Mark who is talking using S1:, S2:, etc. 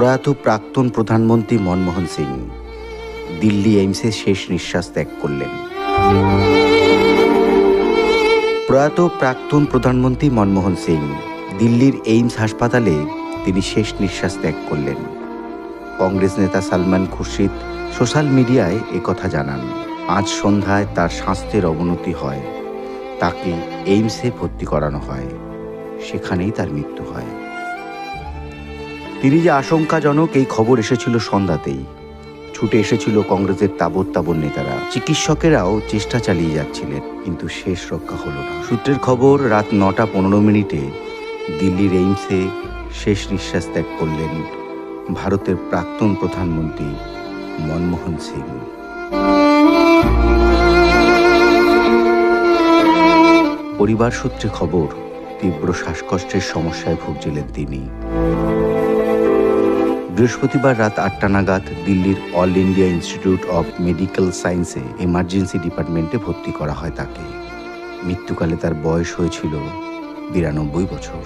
S1: প্রয়াত প্রাক্তন প্রধানমন্ত্রী মনমোহন সিং দিল্লি এইমসে শেষ নিঃশ্বাস ত্যাগ করলেন। প্রয়াত প্রাক্তন প্রধানমন্ত্রী মনমোহন সিং দিল্লির এইমস হাসপাতালে তিনি শেষ নিঃশ্বাস ত্যাগ করলেন। কংগ্রেস নেতা সালমান খুরশিদ সোশ্যাল মিডিয়ায় একথা জানান, আজ সন্ধ্যায় তার স্বাস্থ্যের অবনতি হয়। তাকে এইমসে ভর্তি করানো হয়। সেখানেই তার মৃত্যু হয়। তিনি যে আশঙ্কাজনক এই খবর এসেছিল সন্ধ্যাতেই। ছুটে এসেছিল কংগ্রেসের তাবর তাবর নেতারা। চিকিৎসকেরাও চেষ্টা চালিয়ে যাচ্ছিলেন, কিন্তু শেষ রক্ষা হলো না। সূত্রের খবর, রাত নটা পনেরো মিনিটে দিল্লির এইমসে শেষ নিঃশ্বাস ত্যাগ করলেন ভারতের প্রাক্তন প্রধানমন্ত্রী মনমোহন সিং। পরিবার সূত্রে খবর, তীব্র শ্বাসকষ্টের সমস্যায় ভুগছিলেন তিনি। বৃহস্পতিবার রাত আটটা নাগাদ দিল্লির All India Institute of Medical সায়েন্সে এমার্জেন্সি ডিপার্টমেন্টে ভর্তি করা হয় তাকে। মৃত্যুকালে তার বয়স হয়েছিল বিরানব্বই বছর।